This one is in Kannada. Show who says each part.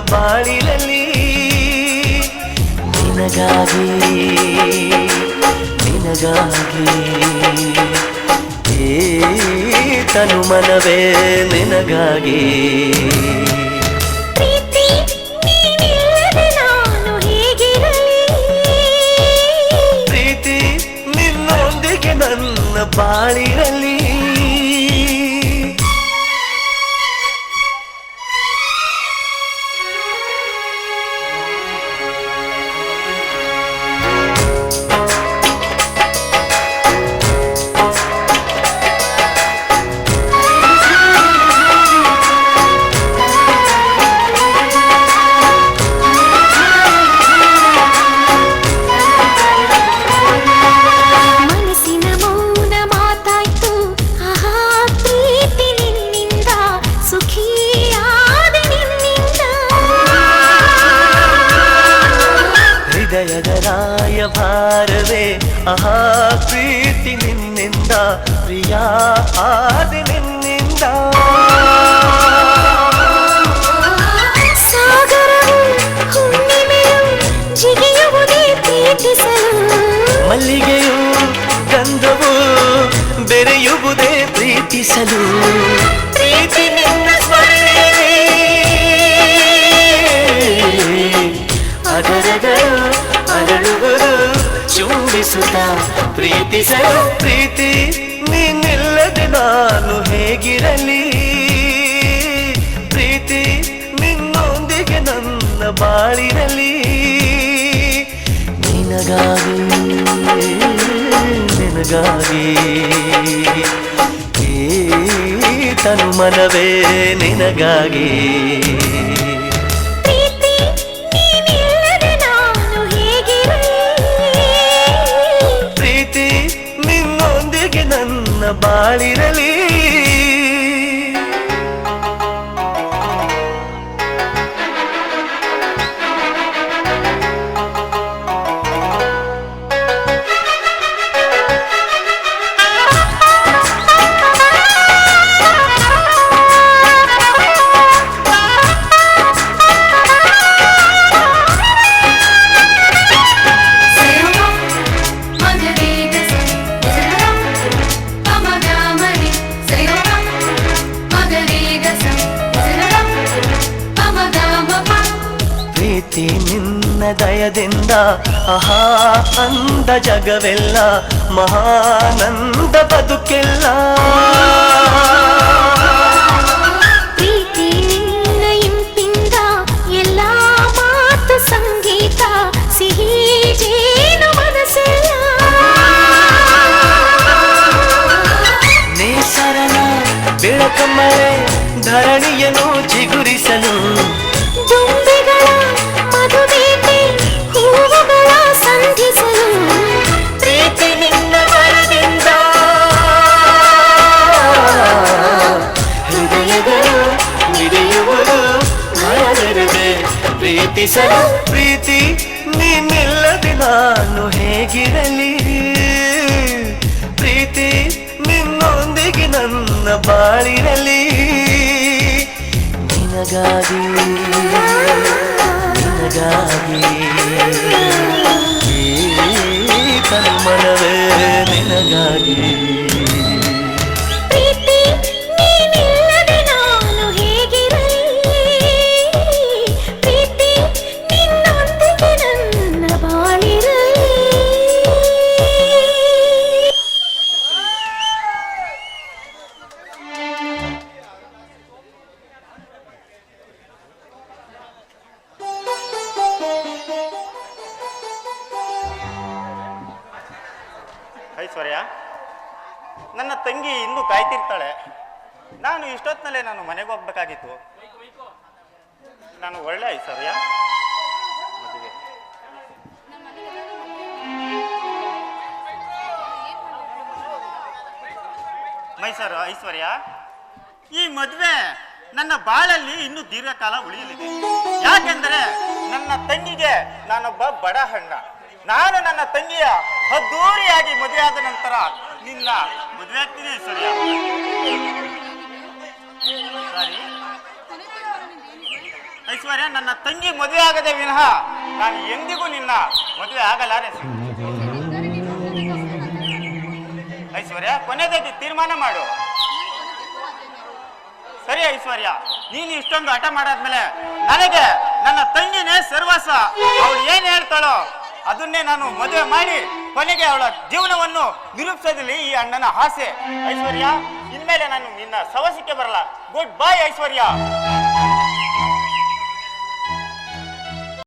Speaker 1: ಬಾಳಿನಲ್ಲಿ ನಿನಗಾಗಿ ನಿನಗಾಗಿ ಏ ತನು ಮನವೇ ನಿನಗಾಗಿ.
Speaker 2: ಪ್ರೀತಿ
Speaker 1: ನಿನ್ನೊಂದಿಗೆ ನನ್ನ ಬಾಳಿನಲ್ಲಿ ಹೃದಯದ ರಾಯಭಾರವೇ ಆಹಾ ಪ್ರೀತಿ ನಿನ್ನಿಂದ ಪ್ರಿಯ ಆದ ನಿನ್ನಿಂದ
Speaker 2: ಸಾಗರವು ಹುಣ್ಣಿಮೆಯು ಜಿಗಿಯುವುದೇ ಪ್ರೀತಿಸಲು
Speaker 1: ಮಲ್ಲಿಗೆಯು ಗಂಧವು ಬೆರೆಯುವುದೇ ಪ್ರೀತಿಸಲು ಪ್ರೀತಿಸಲು ಪ್ರೀತಿ ನಿನ್ನಿಲ್ಲದೆ ನಾನು ಹೇಗಿರಲಿ? ಪ್ರೀತಿ, ನಿನ್ನೊಂದಿಗೆ ನನ್ನ ಬಾಳಿರಲಿ. ನಿನಗಾಗಿ ನಿನಗಾಗಿ ಈ ತನು ಮನವೇ ನಿನಗಾಗಿ. ನನ್ನ ಪ್ರೀತಿ ನಿನ್ನ ದಯದಿಂದ ಆಹಾ ಅಂದ ಜಗವೆಲ್ಲ ಮಹಾನಂದ ಬದುಕೆಲ್ಲ
Speaker 2: ಪ್ರೀತಿ ನಿನ್ನ ಇಂಪಿಂದ ಎಲ್ಲ ಮಾತು ಸಂಗೀತ ಸಿಹಿ ಜೇನು ಮನಸ್ಸೆಲ್ಲ
Speaker 1: ನೇಸರನ ಬೆಳಕಮ್ಮಳೆ ಧರಣಿಯನ್ನು ಚಿಗುರಿಸಲು
Speaker 2: ದುಂಬಿಗಳ
Speaker 1: ಪ್ರೀತಿ ನಿನ್ನ ವರದಿಂದ ಹೃದಯಗಳು ಮಿಡಿಯುವುದು ಭಯವಿರದೆ ಪ್ರೀತಿಸಲು. ಪ್ರೀತಿ ನೀನಿಲ್ಲದೆ ನಾನು ಹೇಗಿರಲಿ? ಪ್ರೀತಿ ನಿನ್ನೊಂದಿಗೆ ನನ್ನ ಬಾಳಿರಲಿ. ನಿನಗಾಗಿ ನಿನಗಾಗಿ
Speaker 3: ಐಶ್ವರ್ಯ ನನ್ನ ತಂಗಿ ಇನ್ನೂ ಕಾಯ್ತಿರ್ತಾಳೆ. ನಾನು ಇಷ್ಟೊತ್ತಿನಲ್ಲೇ ನಾನು ಮನೆಗೆ ಹೋಗ್ಬೇಕಾಗಿತ್ತು. ನಾನು ಒಳ್ಳೆ ಐಶ್ವರ್ಯ? ಮದುವೆ ಮೈಸೂರು ಐಶ್ವರ್ಯ? ಈ ಮದುವೆ ನನ್ನ ಬಾಳಲ್ಲಿ ಇನ್ನು ದೀರ್ಘಕಾಲ ಉಳಿಯಲಿದೆ. ಯಾಕೆಂದರೆ ನನ್ನ ತಂಗಿಗೆ ನಾನೊಬ್ಬ ಬಡ ಹಣ್ಣ ನಾನು ನನ್ನ ತಂಗಿಯ ಅದ್ದೂರಿಯಾಗಿ ಮದುವೆ ಆದ ನಂತರ ನಿನ್ನ ಮದುವೆ ಆಗ್ತೀನಿ ಐಶ್ವರ್ಯ ಸರಿ. ನನ್ನ ತಂಗಿ ಮದುವೆ ಆಗದೆ ವಿನಃ ನಾನು ಎಂದಿಗೂ ನಿನ್ನ ಮದುವೆ ಆಗಲಾರೆ ಐಶ್ವರ್ಯ ಕೊನೆದಾಗಿ ತೀರ್ಮಾನ ಮಾಡು. ಸರಿ ಐಶ್ವರ್ಯ, ನೀನು ಇಷ್ಟೊಂದು ಹಠ ಮಾಡಾದ್ಮೇಲೆ ನನಗೆ ನನ್ನ ತಂಗಿನೇ ಸರ್ವಸ್ವ. ಅವಳು ಏನ್ ಹೇಳ್ತಾಳೋ ಅದನ್ನೇ ನಾನು ಮದುವೆ ಮಾಡಿ ಕೊನೆಗೆ ಅವಳ ಜೀವನವನ್ನು ನಿರೂಪಿಸೋದಿಲ್ಲ ಈ ಅಣ್ಣನ ಆಸೆ. ಐಶ್ವರ್ಯ, ಇನ್ಮೇಲೆ ನಾನು ನಿನ್ನ ಸವಸಿಕೆ ಬರಲ್ಲ. ಗುಡ್ ಬೈ ಐಶ್ವರ್ಯ.